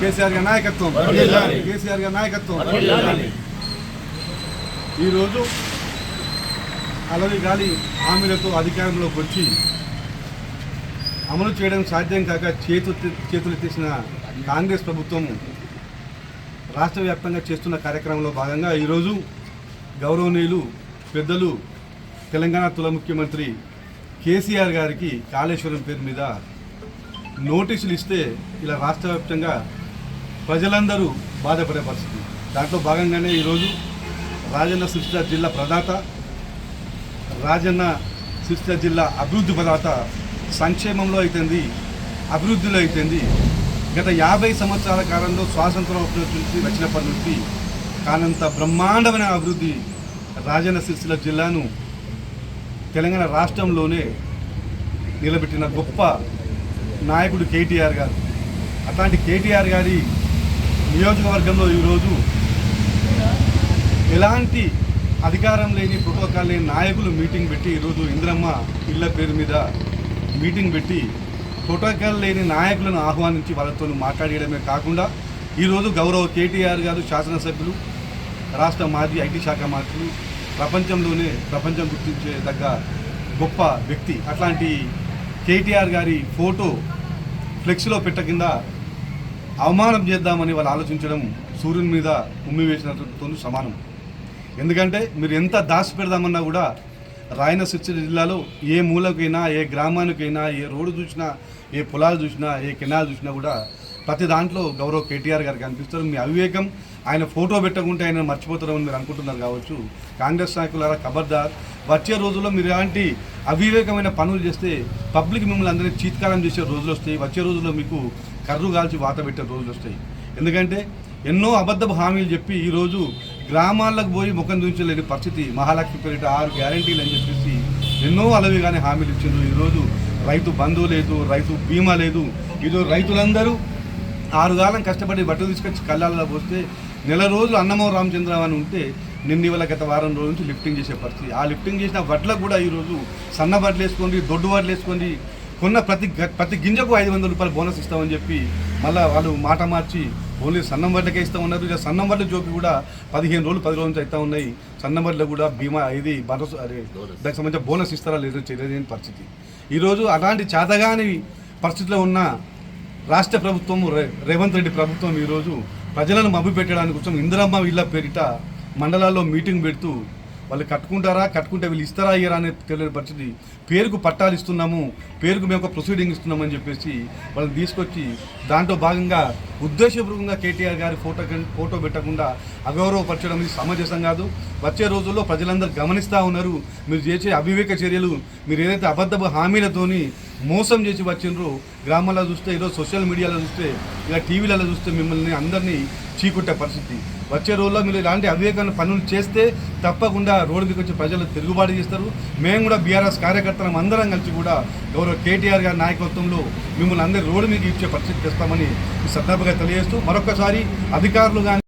కేసీఆర్ గారి నాయకత్వం కేసీఆర్ గారి నాయకత్వం. ఈరోజు అలవి గాలి హామీలతో అధికారంలోకి వచ్చి అమలు చేయడం సాధ్యం కాక చేతు చేతులెత్తేసిన కాంగ్రెస్ ప్రభుత్వం రాష్ట్ర వ్యాప్తంగా చేస్తున్న కార్యక్రమంలో భాగంగా ఈరోజు గౌరవనీయులు పెద్దలు తెలంగాణ తుల ముఖ్యమంత్రి కేసీఆర్ గారికి కాళేశ్వరం పేరు మీద నోటీసులు ఇస్తే ఇలా రాష్ట్ర వ్యాప్తంగా ప్రజలందరూ బాధపడే పరిస్థితి. దాంట్లో భాగంగానే ఈరోజు రాజన్న సిరిసిల్ల జిల్లా ప్రదాత రాజన్న సిరిసిల్ల జిల్లా అభివృద్ధి ప్రదాత సంక్షేమంలో అయితేంది అభివృద్ధిలో అయితేంది గత యాభై సంవత్సరాల కాలంలో స్వాతంత్రం నుంచి వచ్చినప్పటి నుంచి కానంత బ్రహ్మాండమైన అభివృద్ధి రాజన్న సిరిసిల్ల జిల్లాను తెలంగాణ రాష్ట్రంలోనే నిలబెట్టిన గొప్ప నాయకుడు కేటీఆర్ గారు. అట్లాంటి కేటీఆర్ గారి నియోజకవర్గంలో ఈరోజు ఎలాంటి అధికారం లేని ప్రోటోకాల్ లేని నాయకులు మీటింగ్ పెట్టి ఈరోజు ఇంద్రమ్మ ఇళ్ళ పేరు మీద మీటింగ్ పెట్టి ప్రోటోకాల్ లేని నాయకులను ఆహ్వానించి వాళ్ళతో మాట్లాడడమే కాకుండా ఈరోజు గౌరవ కేటీఆర్ గారు శాసనసభ్యులు రాష్ట్ర మాజీ ఐటీ శాఖ మంత్రులు ప్రపంచంలోనే ప్రపంచం గుర్తించే తగ్గ గొప్ప వ్యక్తి. అట్లాంటి కేటీఆర్ గారి ఫోటో ఫ్లెక్స్లో పెట్ట కింద అవమానం చేద్దామని వాళ్ళు ఆలోచించడం సూర్యుని మీద ఉమ్మి వేసినతో సమానం. ఎందుకంటే మీరు ఎంత దాచి పెడదామన్నా కూడా రాయన జిల్లాలో ఏ మూలకైనా ఏ గ్రామానికైనా ఏ రోడ్డు చూసినా ఏ పొలాలు చూసినా ఏ కెనాల్ చూసినా కూడా ప్రతి దాంట్లో గౌరవ్ కేటీఆర్ గారు కనిపిస్తారు మీ అవివేకం ఆయన ఫోటో పెట్టకుంటే ఆయన మర్చిపోతారని మీరు అనుకుంటున్నారు కావచ్చు. కాంగ్రెస్ నాయకులారా ఖబర్దార్ వచ్చే రోజుల్లో మీరు ఎలాంటి అవివేకమైన పనులు చేస్తే పబ్లిక్ మిమ్మల్ని అందరినీ చీత్కారం చేసే రోజులు వస్తాయి. వచ్చే రోజుల్లో మీకు కర్రు కాల్చి వాత పెట్టే రోజులు వస్తాయి. ఎందుకంటే ఎన్నో అబద్ధపు హామీలు చెప్పి ఈరోజు గ్రామాలకు పోయి ముఖం చూపించలేని పరిస్థితి. మహాలక్ష్మి పేరిట ఆరు గ్యారంటీలు అని చెప్పేసి ఎన్నో అలవిగానే హామీలు ఇచ్చిండ్రు. ఈరోజు రైతు బంధువు లేదు రైతు బీమా లేదు. ఈరోజు రైతులందరూ ఆరుగాలం కష్టపడి బట్టలు తీసుకొచ్చి కళ్ళాలలో పోస్తే నెల రోజులు అన్నమో రామచంద్రరావు అని ఉంటే నిన్న ఇవాళ గత వారం రోజుల నుంచి లిఫ్టింగ్ చేసే పరిస్థితి. ఆ లిఫ్టింగ్ చేసిన వడ్లకు కూడా ఈరోజు సన్న బట్టలు వేసుకోండి దొడ్డు వడ్లు వేసుకోండి కొన్న ప్రతి ప్రతి గింజకు ఐదు వందల రూపాయలు బోనస్ ఇస్తామని చెప్పి మళ్ళీ వాళ్ళు మాట మార్చి ఓన్లీ సన్నం వడ్లకే ఇస్తా ఉన్నారు. సన్నం వడ్ల జోకి కూడా పదిహేను రోజులు పది రోజులు అవుతా ఉన్నాయి. సన్నం వడ్లు కూడా బీమా ఇది భరోసా అదే దానికి సంబంధించిన బోనస్ ఇస్తారా లేదో తెలియని పరిస్థితి. ఈరోజు అలాంటి చేతగాని పరిస్థితిలో ఉన్న రాష్ట్ర ప్రభుత్వం రేవంత్ రెడ్డి ప్రభుత్వం ఈరోజు ప్రజలను మభ్యపెట్టడానికి కోసం ఇందిరమ్మ వీళ్ళ పేరిట మండలాల్లో మీటింగ్ పెడుతూ వాళ్ళు కట్టుకుంటారా కట్టుకుంటే వీళ్ళు ఇస్తారా ఇయ్యరా అనే తెలియని పరిస్థితి. పేరుకు పట్టాలు ఇస్తున్నాము పేరుకు మేము ఒక ప్రొసీడింగ్ ఇస్తున్నామని చెప్పేసి వాళ్ళని తీసుకొచ్చి దాంట్లో భాగంగా ఉద్దేశపూర్వకంగా కేటీఆర్ గారి ఫోటో ఫోటో పెట్టకుండా అగౌరవపరచడం ఇది సమంజసం కాదు. వచ్చే రోజుల్లో ప్రజలందరూ గమనిస్తూ ఉన్నారు. మీరు చేసే అవివేక చర్యలు మీరు ఏదైతే అబద్ధపు హామీలతోని మోసం చేసి వచ్చిండ్రో గ్రామాల్లో చూస్తే ఈరోజు సోషల్ మీడియాలో చూస్తే ఇలా టీవీలలో చూస్తే మిమ్మల్ని అందరినీ చీకొట్టే పరిస్థితి. వచ్చే రోజుల్లో మీరు ఇలాంటి అవివేకమైన పనులు చేస్తే తప్పకుండా రోడ్డు మీకు వచ్చి ప్రజలు తిరుగుబాటు చేస్తారు. మేము కూడా బీఆర్ఎస్ కార్యకర్తలం అందరం కలిసి కూడా గౌరవ కేటీఆర్ గారి నాయకత్వంలో మిమ్మల్ని అందరి రోడ్డు మీకు ఇచ్చే పరిస్థితి తెస్తామని ఈ సందర్భంగా తెలియజేస్తూ మరొకసారి అధికారులు కానీ